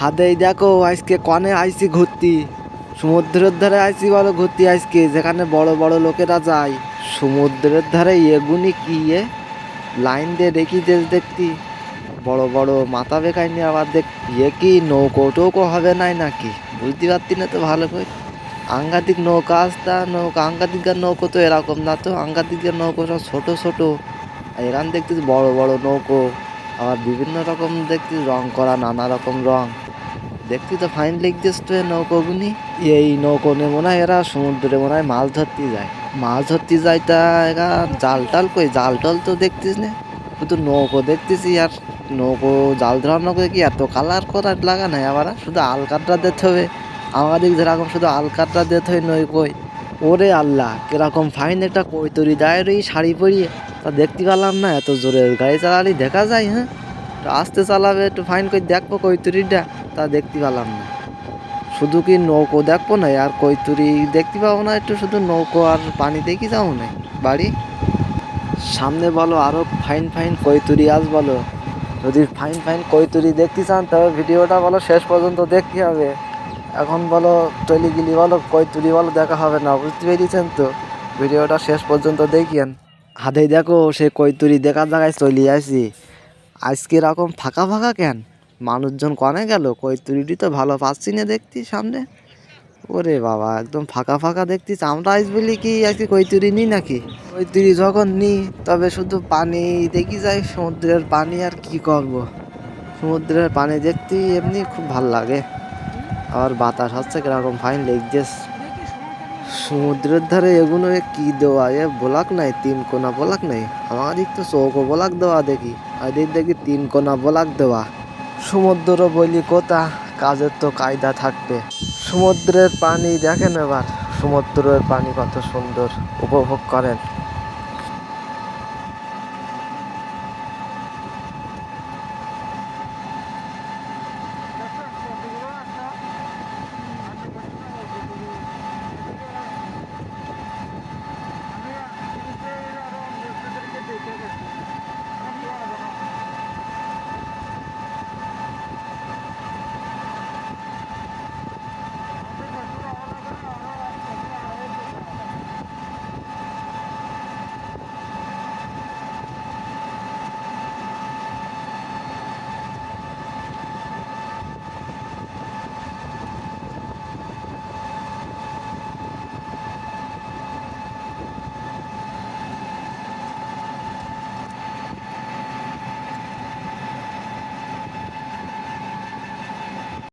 হাতেই দেখো আজকে কনে আইসি ঘুরতি। সমুদ্রের ধারে আইসি বলো ঘুরতি আজকে, যেখানে বড় বড় লোকেরা যায়। সমুদ্রের ধারে এগুনি কি এ? লাইন দিয়ে দেখি দেশ দেখতি। বড় বড় মাথা বেকাই নিয়ে আবার দেখ ইয়ে কি নৌকো টৌকো হবে নাই নাকি? বুঝতে পারতি না তো ভালো করে। আঙ্গাতিক নৌকা আসতা, নৌকা আঙ্গাতিকের নৌকো তো এরকম না তো। আঙ্গাতিকের নৌকো সব ছোট ছোট। আর এখান দেখতেছি বড় বড় নৌকো। আবার বিভিন্ন রকম দেখছি রং করা, নানা রকম রং। দেখতে তো ফাইন লাগছিস তো এই নৌকোগুনি এই নৌকো নে মনে হয় এরা সমুদ্রে মনে হয় মাছ ধরতে যায়। মাছ ধরতে যায় তা এরা জাল টাল কই? জাল টাল তো দেখতিস না। শুধু নৌকো দেখতেছি আর নৌকো জাল ধরার নৌকো কি এত কালার করার লাগা নাই আবার শুধু আলকাতরা দিতে হবে। আমাদের যেরকম শুধু আলকাতরা দিতে হয় নৌকোয় ওরে আল্লাহ, কীরকম ফাইন একটা কৈতরি দেয় রে শাড়ি পরিয়ে। তা দেখতে পেলাম না, এত জোরে গাড়ি চালালে দেখা যায় হ্যাঁ? আস্তে চালাবে, একটু ফাইন করে দেখব কৈতুরিটা। তা দেখতে পেলাম না। শুধু কি নৌকো দেখব না? আর কৈতুরি দেখতে পাবো না একটু? শুধু নৌকো আর পানি দেখি যাব না? বাড়ি? সামনে বলো আরও ফাইন ফাইন কৈতুরি আস বলো। যদি ফাইন ফাইন কৈতুরি দেখতে চান, তবে ভিডিওটা বলো, শেষ পর্যন্ত দেখতে হবে। এখন বলো, টলিগিলি বলো, কৈতুরি বলো, দেখা হবে না, বুঝতে পেরেছেন তো? ভিডিওটা শেষ পর্যন্ত দেখিয়েন। হাতেই দেখো, সে কৈতুরি দেখার জায়গায় চলে আসি। আজকে এরকম ফাঁকা ফাঁকা কেন? মানুষজন কনে গেল, কই কৈতুরিটি তো ভালো পাচ্ছি না দেখতি সামনে। ওরে বাবা, একদম ফাঁকা ফাঁকা দেখতিস আমরা আইস বলি কি আজকে কৈতুরি নি নাকি? কৈতুরি যখন নি তবে শুধু পানি দেখি যাই, সমুদ্রের পানি আর কি করব? সমুদ্রের পানি দেখতে এমনি খুব ভালো লাগে। আর বাতাস হচ্ছে কীরকম ফাইন লেগজেস সমুদ্রের ধারে এগুলো কি দেওয়া? এ বলাক নাই, তিন কোনা বলাক নাই। আমার দিক তো চৌকো বলাক দেওয়া দেখি, আর দেখি তিন কোনা বলাক দেওয়া। সমুদ্র বলি কথা কাজের তো কায়দা থাকবে। সমুদ্রের পানি দেখেন এবার। সমুদ্রের পানি কত সুন্দর উপভোগ করেন।